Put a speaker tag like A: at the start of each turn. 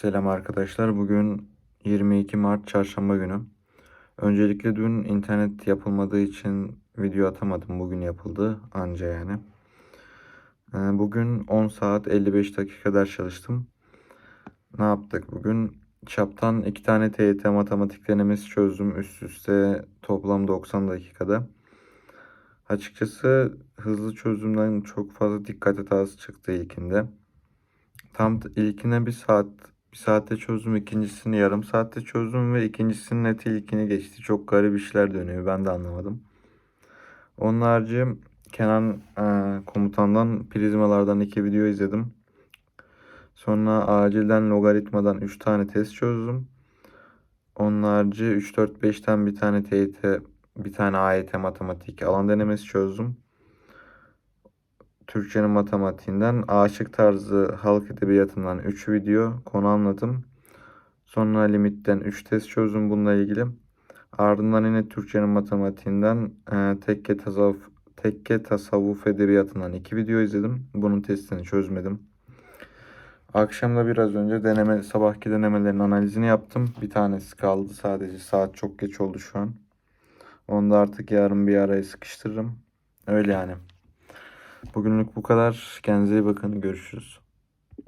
A: Selam arkadaşlar. Bugün 22 Mart Çarşamba günü. Öncelikle dün internet yapılmadığı için video atamadım. Bugün yapıldı anca yani. Ee, Bugün 10 saat 55 dakika ders çalıştım. Ne yaptık bugün? Çaptan 2 tane TYT matematik denemesi çözdüm üst üste toplam 90 dakikada. Açıkçası hızlı çözümden çok fazla dikkat hatası çıktı ilkinde. Tam ilkine bir saat bir saatte çözdüm, ikincisini yarım saatte çözdüm ve ikincisinin neti ilkini geçti. Çok garip işler dönüyor, ben de anlamadım. Onun harici Kenan e, komutandan prizmalardan iki video izledim. Sonra acilden logaritmadan 3 tane test çözdüm. Onun harici 3 4 5'ten bir tane TYT, bir tane AYT matematik alan denemesi çözdüm. Türkçenin matematiğinden aşık tarzı halk edebiyatından 3 video konu anladım. Sonra limitten 3 test çözdüm bununla ilgili. Ardından yine Türkçenin matematiğinden e, tekke tasavvuf, tekke tasavvuf edebiyatından 2 video izledim. Bunun testini çözmedim. Akşam da biraz önce deneme, sabahki denemelerin analizini yaptım. Bir tanesi kaldı sadece. Saat çok geç oldu şu an. Onu da artık yarın bir araya sıkıştırırım. Öyle yani. Bugünlük bu kadar. Kendinize iyi bakın. Görüşürüz.